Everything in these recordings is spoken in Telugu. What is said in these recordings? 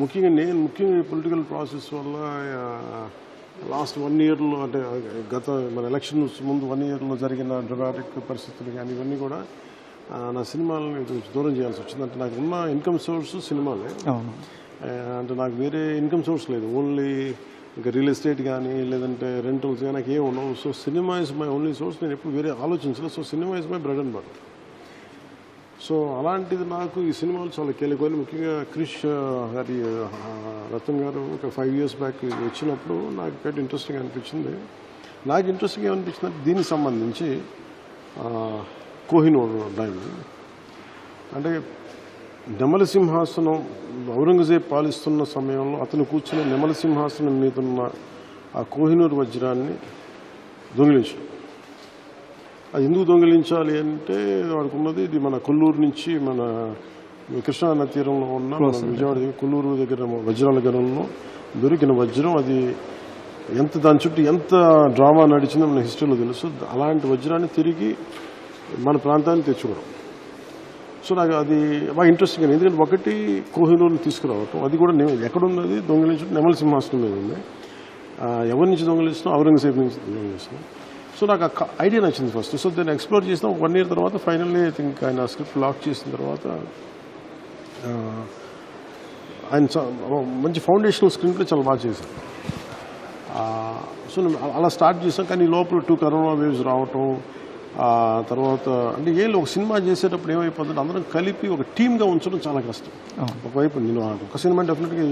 ముఖ్యంగా నేను ముఖ్యంగా పొలిటికల్ ప్రాసెస్ వల్ల లాస్ట్ వన్ ఇయర్లో అంటే గత మన ఎలక్షన్స్ ముందు వన్ ఇయర్లో జరిగిన డ్రమాటిక్ పరిస్థితులు కానీ ఇవన్నీ కూడా నా సినిమాలని దూరం చేయాల్సి వచ్చింది. అంటే నాకు ఉన్న ఇన్కమ్ సోర్స్ సినిమాలే. అంటే నాకు వేరే ఇన్కమ్ సోర్స్ లేదు. ఓన్లీ ఇంకా రియల్ ఎస్టేట్ కానీ లేదంటే రెంటల్స్ కానీ నాకు ఏమి ఉండవు. So cinema is my only source నేను ఎప్పుడు వేరే ఆలోచించలేదు. So cinema is my bread and butter so అలాంటిది నాకు ఈ సినిమాలు చాలా కీలకమైన ముఖ్యంగా క్రిష్ గారి రతన్ గారు ఒక ఫైవ్ ఇయర్స్ బ్యాక్ వచ్చినప్పుడు నాకు పెద్ద ఇంట్రెస్టింగ్ అనిపించింది. నాకు ఇంట్రెస్టింగ్ ఏమనిపించింది అంటే దీనికి సంబంధించి కోహినూర్ డైమండ్ అంటే నెమలి సింహాసనం ఔరంగజేబ్ పాలిస్తున్న సమయంలో అతను కూర్చుని నెమలి సింహాసనం మీద ఉన్న ఆ కోహినూర్ వజ్రాన్ని దొంగిలించడం. అది ఎందుకు దొంగిలించాలి అంటే వాడికి ఉన్నది ఇది మన కొల్లూరు నుంచి మన కృష్ణా తీరంలో ఉన్న విజయవాడ దగ్గర కొల్లూరు దగ్గర వజ్రాల గనంలో దొరికిన వజ్రం. అది ఎంత దాని చుట్టూ ఎంత డ్రామా నడిచిందో మన హిస్టరీలో తెలుసు. అలాంటి వజ్రాన్ని తిరిగి మన ప్రాంతానికి తెచ్చుకోవడం. సో నాకు అది బాగా ఇంట్రెస్టింగ్ అయింది. ఎందుకంటే ఒకటి కోహినూరుని తీసుకురావటం అది కూడా నేను ఎక్కడున్నది? దొంగిలించడం నెమల సింహాసనం మీద ఉంది ఎవరి నుంచి దొంగిలిస్తున్నాం ఔరంగజేబ్ నుంచి దొంగిలిస్తున్నాం సో నాకు ఆ ఐడియా నచ్చింది ఫస్ట్ సో దాన్ని ఎక్స్ప్లోర్ చేసిన. వన్ ఇయర్ తర్వాత ఫైనల్లీ ఐ థింక్ ఆయన స్క్రిప్ట్ లాక్ చేసిన తర్వాత ఆయన మంచి ఫౌండేషనల్ స్క్రీన్ ప్లే చాలా బాగా చేశారు. ఆ, సో నేను అలా స్టార్ట్ చేసాం కానీ లోపల టూ కరోనా వేవ్స్ రావటం తర్వాత అంటే ఏం ఒక సినిమా చేసేటప్పుడు ఏమైపోతుంది అందరం కలిపి ఒక టీమ్గా ఉంచడం చాలా కష్టం. ఒకవైపు నేను ఒక సినిమా డెఫినెట్గా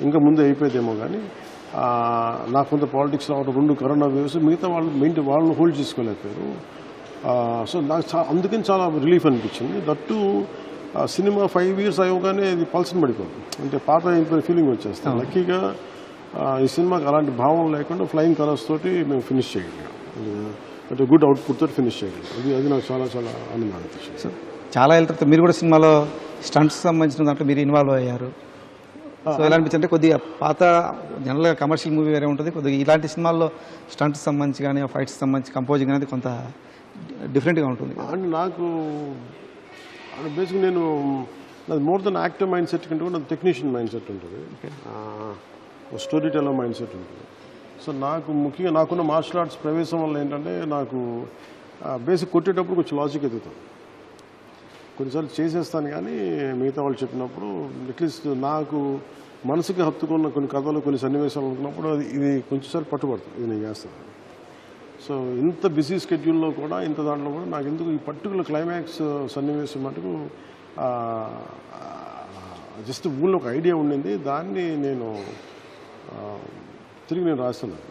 ఇంకా ముందే అయిపోయేదేమో కానీ నాకు కొంత పాలిటిక్స్ రావడం రెండు కరోనా వేవ్స్ మిగతా వాళ్ళు మెయింటైన్ వాళ్ళని హోల్డ్ చేసుకోలేకపోయారు. సో నాకు అందుకని చాలా రిలీఫ్ అనిపించింది. దట్టు సినిమా ఫైవ్ ఇయర్స్ అయ్యగానే ఇది పల్సన్ పడిపోతుంది. అంటే పాత అయిపోయిన ఫీలింగ్ వచ్చేస్తాం లక్కీగా ఈ సినిమాకి అలాంటి భావం లేకుండా ఫ్లయింగ్ కలర్స్ తోటి మేము ఫినిష్ చేయగలిగాం. అంటే గుడ్ అవుట్పుట్ తోటి ఫినిష్ చేయగలిగాం. అది అది నాకు చాలా చాలా ఆనందం అనిపించింది. సో చాలా తర్వాత మీరు కూడా సినిమాలో స్టంట్స్ సంబంధించిన దాంట్లో మీరు ఇన్వాల్వ్ అయ్యారు. సో ఎలా అనిపించింది అంటే కొద్దిగా పాత జనరల్గా కమర్షియల్ మూవీ వేరే ఉంటుంది. కొద్దిగా ఇలాంటి సినిమాల్లో స్టంట్స్ సంబంధించి కానీ ఫైట్స్ సంబంధించి కంపోజింగ్ అనేది కొంత డిఫరెంట్గా ఉంటుంది అండ్ నాకు అంటే బేసిక్ నేను నాది more than active mind set కంటే కూడా నాది టెక్నీషియన్ మైండ్ సెట్ ఉంటుంది. స్టోరీ టెల్లర్ మైండ్ సెట్ ఉంటుంది. సో నాకు ముఖ్యంగా నాకున్న మార్షల్ ఆర్ట్స్ ప్రవేశం వల్ల ఏంటంటే నాకు బేసిక్ కొట్టేటప్పుడు కొంచెం లాజిక్ ఎదుగుతాను కొన్నిసార్లు చేసేస్తాను కానీ మిగతా వాళ్ళు చెప్పినప్పుడు అట్లీస్ట్ నాకు మనసుకి హత్తుకున్న కొన్ని కథలు కొన్ని సన్నివేశాలు అనుకున్నప్పుడు అది ఇది కొంచెంసారి పట్టుబడుతుంది ఇది నేను చేస్తాను. సో ఇంత బిజీ స్కెడ్యూల్లో కూడా ఇంత దాంట్లో కూడా నాకు ఎందుకు ఈ పర్టికులర్ క్లైమాక్స్ సన్నివేశం మటుకు జస్ట్ ఊళ్ళో ఒక ఐడియా ఉండింది. దాన్ని నేను తిరిగి నేను రాస్తున్నాను.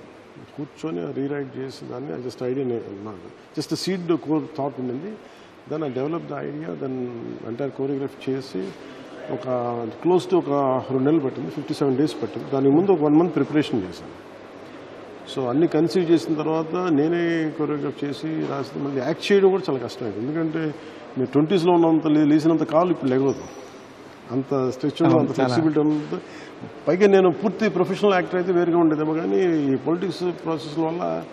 కూర్చొని రీరైట్ చేసి దాన్ని జస్ట్ ఐడియా నాకు జస్ట్ సీడ్ కోర్ థాట్ ఉండింది. Then I develop the idea then entire choreography చేసి ఒక క్లోజ్ టు ఒక రెండు నెలలు పట్టింది ఫిఫ్టీ సెవెన్ డేస్ పట్టింది. దానికి ముందు ఒక వన్ మంత్ ప్రిపరేషన్ చేశాను. సో అన్ని కన్సీవ్ చేసిన తర్వాత నేనే కొరియోగ్రాఫ్ చేసి రాసి మళ్ళీ యాక్ట్ చేయడం కూడా చాలా కష్టమైంది. ఎందుకంటే మీరు ట్వంటీస్లో ఉన్నంత లే- లేచినంత కాలు ఇప్పుడు లేగదు అంత స్ట్రెచ్ అంత ఫ్లెక్సిబిలిటీ ఉన్నంత పైగా నేను పూర్తి ప్రొఫెషనల్ యాక్టర్ అయితే వేరుగా ఉండేదేమో కానీ ఈ పొలిటిక్స్ ప్రాసెస్ వల్ల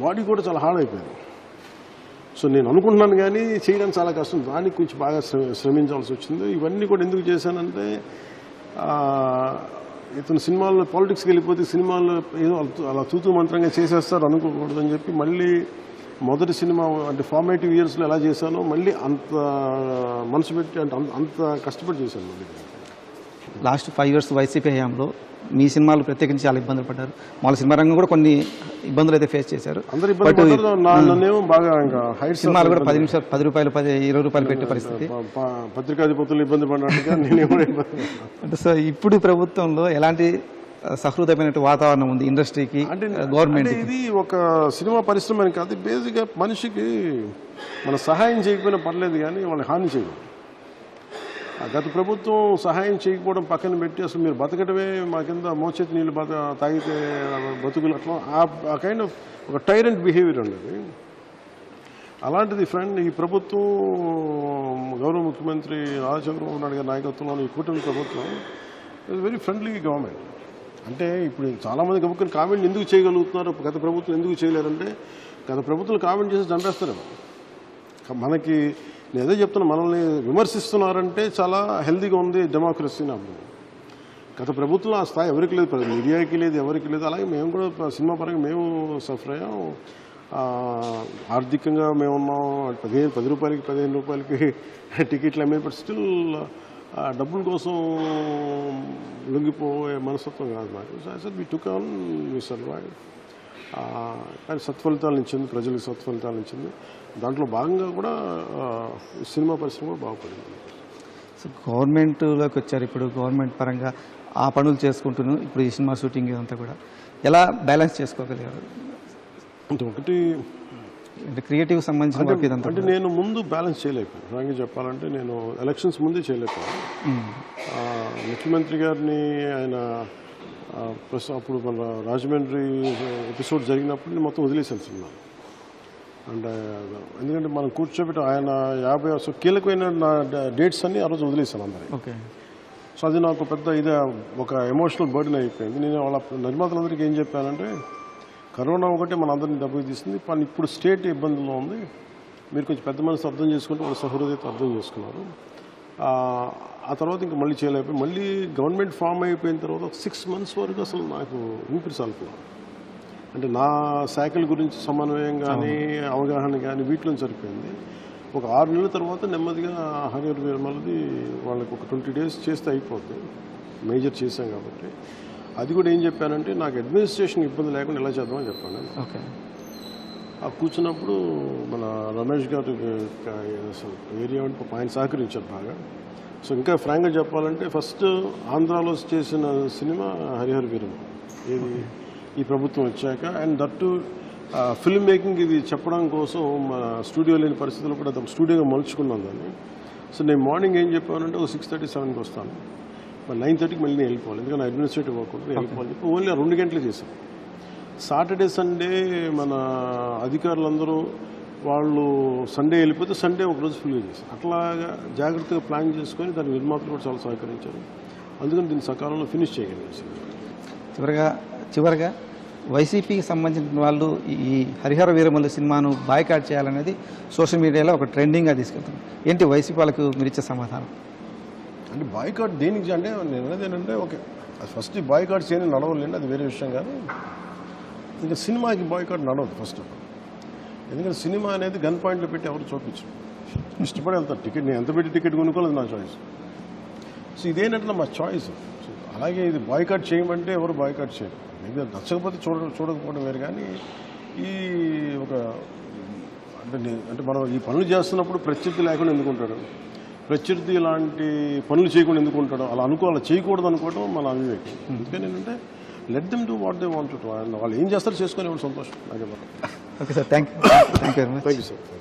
బాడీ కూడా చాలా హార్డ్ అయిపోయింది. సో నేను అనుకుంటున్నాను కానీ చేయడం చాలా కష్టం. దానికి కొంచెం బాగా శ్ర- శ్రమించాల్సి వచ్చింది. ఇవన్నీ కూడా ఎందుకు చేశానంటే ఇతను సినిమాల్లో పాలిటిక్స్కి వెళ్ళిపోతే సినిమాల్లో ఏదో అలా- అలా తూతూ మంత్రంగా చేసేస్తారు అనుకోకూడదని చెప్పి మళ్ళీ మొదటి సినిమా అంటే ఫార్మేటివ్ ఇయర్స్లో ఎలా చేశానో మళ్ళీ అంత మనసు పెట్టి అంటే అంత- అంత కష్టపడి చేశాను మళ్ళీ. లాస్ట్ ఫైవ్ ఇయర్స్ వైసీపీ హయాంలో మీ సినిమాలు ప్రత్యేకించి చాలా ఇబ్బందులు పడ్డారు. వాళ్ళ సినిమా రంగం కూడా కొన్ని ఇబ్బందులు అయితే ఫేస్ చేశారు. సినిమాలు కూడా పది నిమిషాలు పది రూపాయలు పది ఇరవై రూపాయలు పెట్టే పరిస్థితి. పత్రికాధిపతులు ఇబ్బంది పడినట్టుగా. అంటే సో ఇప్పుడు ప్రభుత్వంలో ఎలాంటి ఆ, సహృదయమైన వాతావరణం ఉంది ఇండస్ట్రీకి గవర్నమెంట్ ఇది ఒక సినిమా పరిశ్రమ కాదు బేసిక్గా మనిషికి మన సహాయం చేయకపోయినా పర్లేదు కానీ వాళ్ళకి హాని ఆ గత ప్రభుత్వం సహాయం చేయకపోవడం పక్కన పెట్టి అసలు మీరు బతకడమే మా కింద మోచేతి నీళ్ళు బత తాగితే బతుకులు అట్లా. ఆ కైండ్ ఆఫ్ ఒక టైరెంట్ బిహేవియర్ ఉండేది. అలాంటిది ఫ్రెండ్ ఈ ప్రభుత్వం గౌరవ ముఖ్యమంత్రి నారా చంద్రబాబు నాయుడు గారి నాయకత్వంలో ఈ కూటమి ప్రభుత్వం వెరీ ఫ్రెండ్లీ గవర్నమెంట్ అంటే ఇప్పుడు చాలామంది గబుక్కుని కామెంట్లు ఎందుకు చేయగలుగుతున్నారు? గత ప్రభుత్వం ఎందుకు చేయలేరంటే గత ప్రభుత్వం కామెంట్ చేసి చంపేస్తారు మనకి నేను ఏదో చెప్తున్నా మనల్ని విమర్శిస్తున్నారంటే చాలా హెల్దీగా ఉంది డెమోక్రసీని అప్పుడు గత ప్రభుత్వం ఆ స్థాయి ఎవరికి లేదు మీడియాకి లేదు ఎవరికి లేదు. అలాగే మేము కూడా సినిమా పరంగా మేము సఫర్ అయ్యాం. ఆర్థికంగా మేము ఉన్నాం. పదిహేను పది రూపాయలకి పదిహేను రూపాయలకి టికెట్లు అమ్మే బట్ స్టిల్ డబ్బుల కోసం లొంగిపోయే మనస్తత్వం కాదు నాకు సార్ వి టుక్ ఆన్ మీ సర్వైవ్ కానీ సత్ఫలితాలు ఇచ్చింది ప్రజలకు సత్ఫలితాలు ఇచ్చింది. దాంట్లో భాగంగా కూడా సినిమా పరిశ్రమ కూడా బాగుపడింది. సో గవర్నమెంట్లోకి వచ్చారు ఇప్పుడు గవర్నమెంట్ పరంగా ఆ పనులు చేసుకుంటూను ఇప్పుడు ఈ సినిమా షూటింగ్ ఇదంతా కూడా. ఎలా బ్యాలెన్స్ చేసుకోగలిగారు? అంటే ఒకటి అంటే క్రియేటివ్ సంబంధించిన అంటే నేను ముందు బ్యాలెన్స్ చేయలేకపోయాను. ఫ్రాంక్గా చెప్పాలంటే నేను ఎలక్షన్స్ ముందే చేయలేకపోయాను. ముఖ్యమంత్రి గారిని ఆయన ప్రస్తుతం అప్పుడు మన రాజమండ్రి ఎపిసోడ్ జరిగినప్పుడు నేను మొత్తం వదిలేశాను సినిమా. అండ్ ఎందుకంటే మనం కూర్చోబెట్టి ఆయన యాభై సో కీలకమైన నా డేట్స్ అన్ని ఆ రోజు వదిలేశాను అందరి ఓకే. సో అది నాకు పెద్ద ఇదే ఒక ఎమోషనల్ బర్డెన్ అయిపోయింది. నేను వాళ్ళ నిర్మాతలందరికీ ఏం చెప్పానంటే కరోనా ఒకటి మన అందరిని దెబ్బకి తీస్తుంది కానీ ఇప్పుడు స్టేట్ ఇబ్బందుల్లో ఉంది. మీరు కొంచెం పెద్ద మనసు అర్థం చేసుకుంటే వాళ్ళ సహృదయత అర్థం చేసుకున్నారు. ఆ, తర్వాత ఇంకా మళ్ళీ చేయలేకపోయి మళ్ళీ గవర్నమెంట్ ఫామ్ అయిపోయిన తర్వాత ఒక సిక్స్ మంత్స్ వరకు అసలు నాకు ఊపిరి సాల్పున్నాను అంటే నా శాఖల గురించి సమన్వయం కానీ అవగాహన కానీ వీటిలో సరిపోయింది. ఒక ఆరు నెలల తర్వాత నెమ్మదిగా హరిహర వీరమలది వాళ్ళకి ఒక ట్వంటీ డేస్ చేస్తే అయిపోద్ది. మేజర్ చేశాం కాబట్టి. అది కూడా ఏం చెప్పానంటే నాకు అడ్మినిస్ట్రేషన్ ఇబ్బంది లేకుండా ఎలా చేద్దామని చెప్పాను. ఓకే. కూర్చున్నప్పుడు మన రమేష్ గారు అసలు ఏరియా అంటే ఆయన సహకరించారు బాగా. సో ఇంకా ఫ్రాంక్గా చెప్పాలంటే ఫస్ట్ ఆంధ్రాలో చేసిన సినిమా హరిహర వీరం ఇది ఈ ప్రభుత్వం వచ్చాక అండ్ దట్టు ఫిల్మ్ మేకింగ్ ఇది చెప్పడం కోసం మన స్టూడియో లేని పరిస్థితుల్లో కూడా స్టూడియోగా మలుచుకున్నాం దాన్ని. సో నేను మార్నింగ్ ఏం చెప్పానంటే ఒక సిక్స్ థర్టీ సెవెన్కి వస్తాను. మరి నైన్ థర్టీకి మళ్ళీ నేను వెళ్ళిపోవాలి. ఎందుకంటే అడ్మినిస్ట్రేటివ్ వర్క్ ఉంటుంది వెళ్ళిపోవాలి. ఓన్లీ రెండు గంటలు చేశాను. సాటర్డే సండే మన అధికారులందరూ వాళ్ళు సండే వెళ్ళిపోతే సండే ఒకరోజు ఫుల్గా చేశారు అట్లాగా జాగ్రత్తగా ప్లాన్ చేసుకొని దాని నిర్మాతలు కూడా చాలా సహకరించారు. అందుకని దీన్ని సకాలంలో ఫినిష్ చేయగలిగాం సినిమా. చివరగా చివరగా వైసీపీకి సంబంధించిన వాళ్ళు ఈ హరిహర వీరమల్లి సినిమాను బాయ్కాట్ చేయాలనేది సోషల్ మీడియాలో ఒక ట్రెండింగ్గా తీసుకెళ్తుంది. ఏంటి వైసీపీ వాళ్ళకు మీరు ఇచ్చే సమాధానం? అంటే బాయ్కాట్ దేనికి అంటే నేను అనేది ఏంటంటే ఓకే ఫస్ట్ బాయ్కాట్ చేయని నడవలేండి అది వేరే విషయం కానీ ఇంకా సినిమాకి బాయ్కాట్ నడవదు ఫస్ట్ ఆఫ్ ఆల్ ఎందుకంటే సినిమా అనేది గన్ పాయింట్లో పెట్టి ఎవరు చూపించరు. ఇష్టపడి వెళ్తారు. టికెట్ నేను ఎంత పెట్టి టికెట్ కొనుక్కోలేదు నా చాయిస్ సో ఇదేంటంటే మా చాయిస్ సో అలాగే ఇది బాయ్కాట్ చేయమంటే ఎవరు బాయ్కాట్ చేయరు. మీకు నచ్చకపోతే చూడ చూడకపోవడం వేరు కానీ ఈ ఒక అంటే అంటే మనం ఈ పనులు చేస్తున్నప్పుడు ప్రత్యర్థి లేకుండా ఎందుకుంటాడు ప్రత్యర్థి ఇలాంటి పనులు చేయకుండా ఎందుకుంటాడు అలా అనుకో అలా చేయకూడదు అనుకోవడం మన అవివేకం. అందుకని ఏంటంటే let them do what they want వాళ్ళు ఏం చేస్తారో చేసుకొని వాళ్ళు సంతోషం. నాకే okay sir thank you thank you very much thank you sir